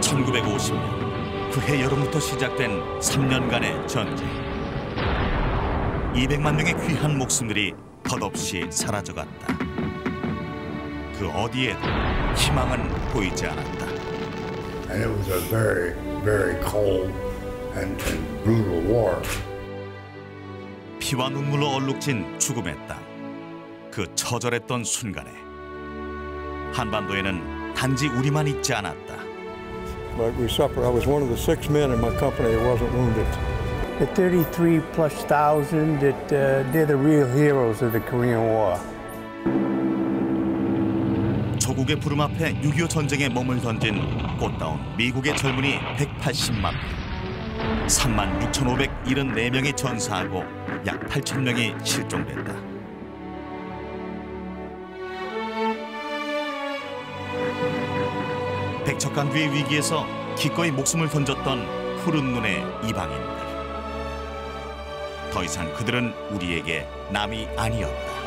1950년 그해 여름부터 시작된 3년간의 전쟁. 200만 명의 귀한 목숨들이 덧없이 사라져갔다. 그 어디에도 희망은 보이지 않았다. And it was a very, very cold and, and brutal war. 피와 눈물로 얼룩진 죽음의 땅. 그 처절했던 순간에 한반도에는 단지 우리만 있지 않았다. But we suffered. I was one of the six men in my company who wasn't wounded. The 33 plus thousand that uh, they're the real heroes of the Korean War. 조국의 부름 앞에 6.25 전쟁에 몸을 던진 꽃다운 미국의 젊은이 180만 명. 3만 6,574명이 전사하고 약 8천 명이 실종됐다. 백척간주의 위기에서 기꺼이 목숨을 던졌던 푸른 눈의 이방인들. 더 이상 그들은 우리에게 남이 아니었다.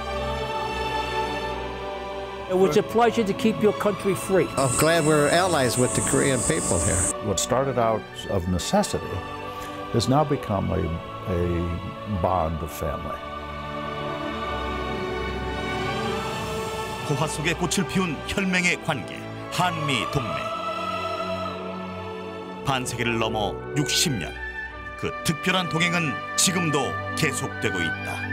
It was a pleasure to keep your country free. I'm glad we're allies with the Korean people here. What started out of necessity has now become a, a bond of family. 고화 속에 꽃을 피운 혈맹의 관계 한미 동맹 반세기를 넘어 60년 그 특별한 동행은 지금도 계속되고 있다.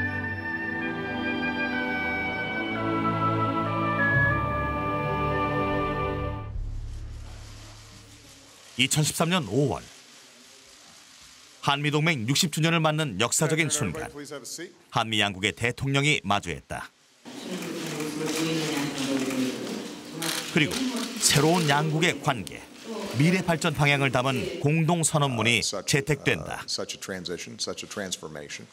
(2013년 5월) 한미동맹 60주년을 맞는 역사적인 순간 한미 양국의 대통령이 마주했다. 그리고 새로운 양국의 관계, 미래 발전 방향을 담은 공동 선언문이 채택된다. such a transformation.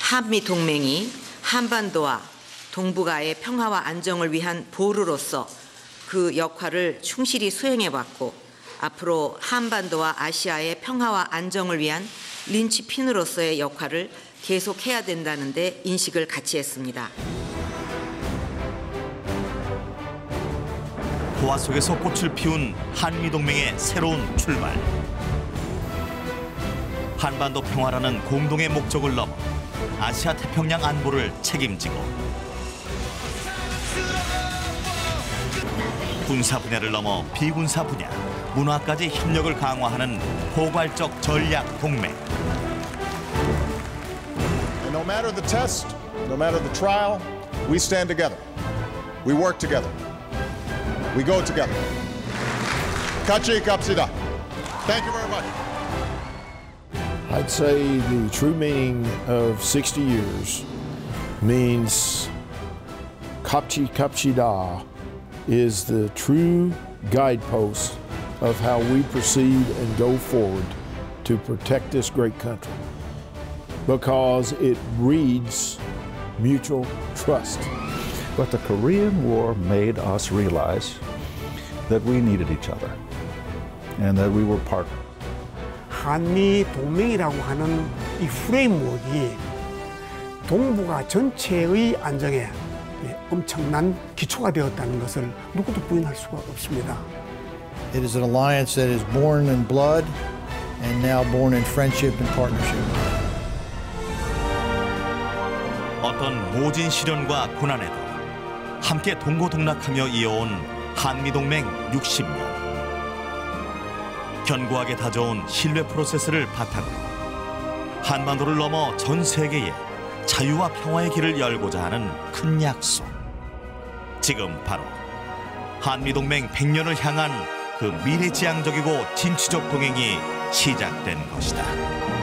한미 동맹이 한반도와 동북아의 평화와 안정을 위한 보루로서 그 역할을 충실히 수행해 왔고 앞으로 한반도와 아시아의 평화와 안정을 위한 린치핀으로서의 역할을 계속해야 된다는 데 인식을 같이 했습니다. 고화 속에서 꽃을 피운 한미 동맹의 새로운 출발. 한반도 평화라는 공동의 목적을 넘어 아시아 태평양 안보를 책임지고 군사 분야를 넘어 비군사 분야, 문화까지 협력을 강화하는 포괄적 전략 동맹. No matter the test, no matter the trial, we stand together. We work together. We go together. Kachi Kapsida. Thank you very much. I'd say the true meaning of 60 years means Kapchi Kapchida is the true guidepost of how we proceed and go forward to protect this great country because it breeds mutual trust. But the Korean War made us realize that we needed each other and that we were partners. 한미 동맹이라고 하는 이 프레임워크이 동북아 전체의 안정에 예, 엄청난 기초가 되었다는 것을 누구도 부인할 수가 없습니다. It is an alliance that is born in blood and now born in friendship and partnership. 어떤 모진 시련과 고난에도 함께 동고동락하며 이어온 한미동맹 60년. 견고하게 다져온 신뢰 프로세스를 바탕으로 한반도를 넘어 전 세계에 자유와 평화의 길을 열고자 하는 큰 약속. 지금 바로 한미동맹 100년을 향한 그 미래지향적이고 진취적 동행이 시작된 것이다.